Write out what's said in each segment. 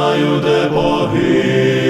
знаю, де погину,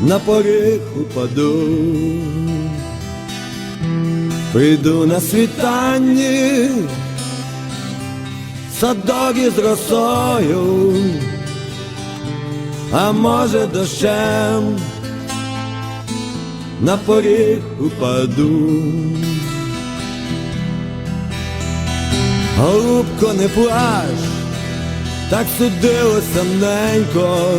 на поріг упаду, прийду на світанні, садок із росою, а може дощем на поріг упаду. Голубко, не плач, так судилося ненько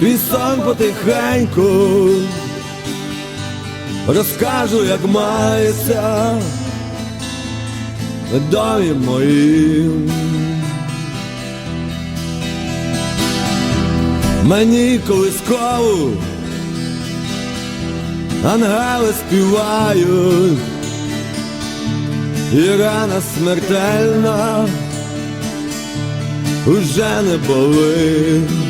твій сон потихеньку, розкажу, як мається в домі моїм. Мені колискову ангели співають, і рана смертельна уже не болить.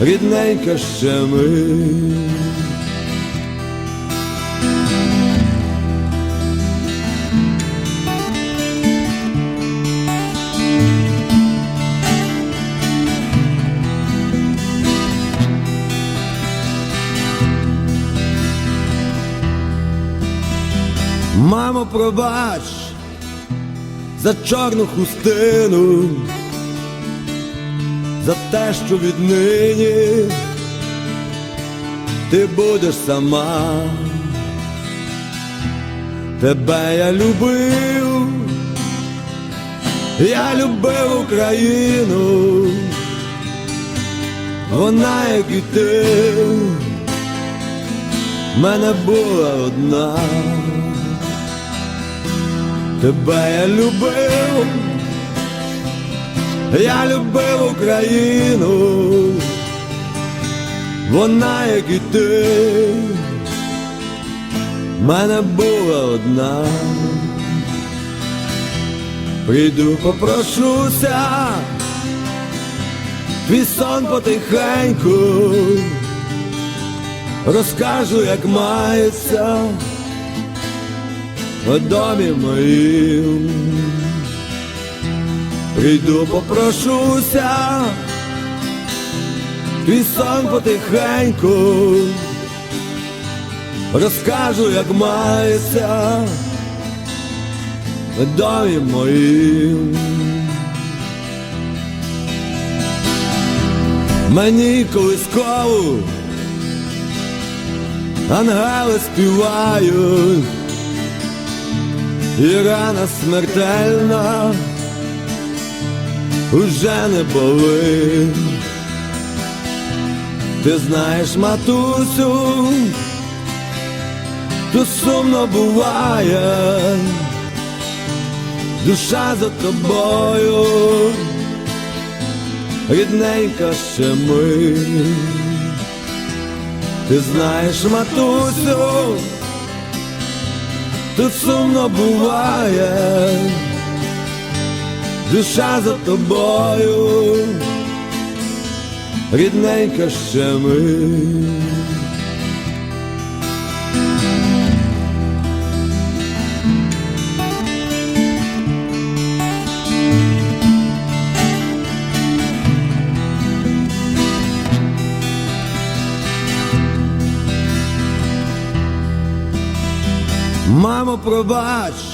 рідненька ще ми. Мамо, пробач за чорну хустину, за те, що віднині ти будеш сама. Тебе я любив, я любив Україну, вона, як і ти, мене була одна. Тебе я любив, я любив Україну, вона, як і ти, в мене була одна. Прийду, попрошуся, твій сон потихеньку, розкажу, як мається в домі моїм. Прийду, попрошуся, твій сон потихеньку, розкажу, як мається. В домі моїм. Мені колискову ангели співають. І рана смертельна уже не болить. Ти знаєш, матусю, тут сумно буває, душа за тобою, рідненька ще ми. Ти знаєш, матусю, тут сумно буває, душа за тобою, рідненька ще ми. Мамо, пробач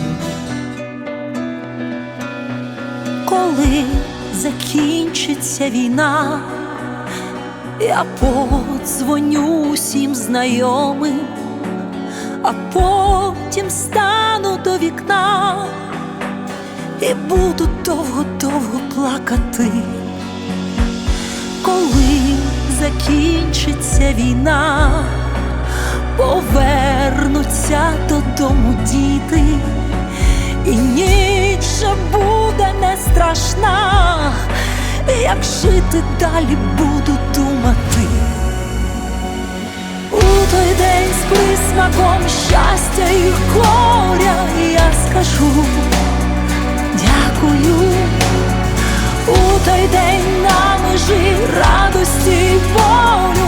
Коли закінчиться війна, я подзвоню усім знайомим, а потім стану до вікна і буду довго-довго плакати, коли закінчиться війна, повернуться додому діти. І ніч же буде не страшна, як жити далі буду думати. У той день з присмаком щастя і горя я скажу дякую. У той день на межі радості й болю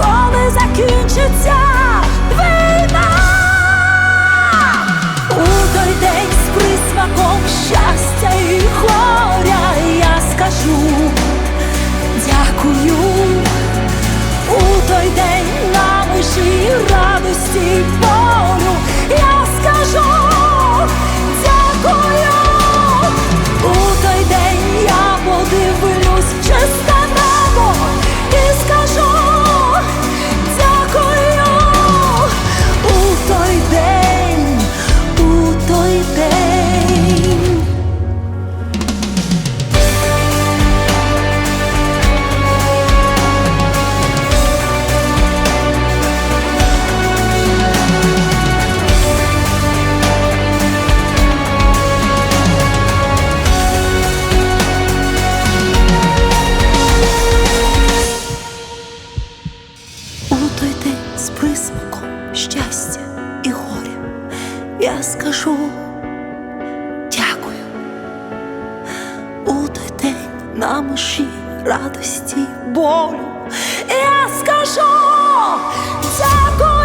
коли закінчиться війна. У той день з присмаком щастя і горя я скажу дякую. У той день на межі радості з присмаком щастя і горя. Я скажу дякую у той день на межі радості, болю. Я скажу дякую.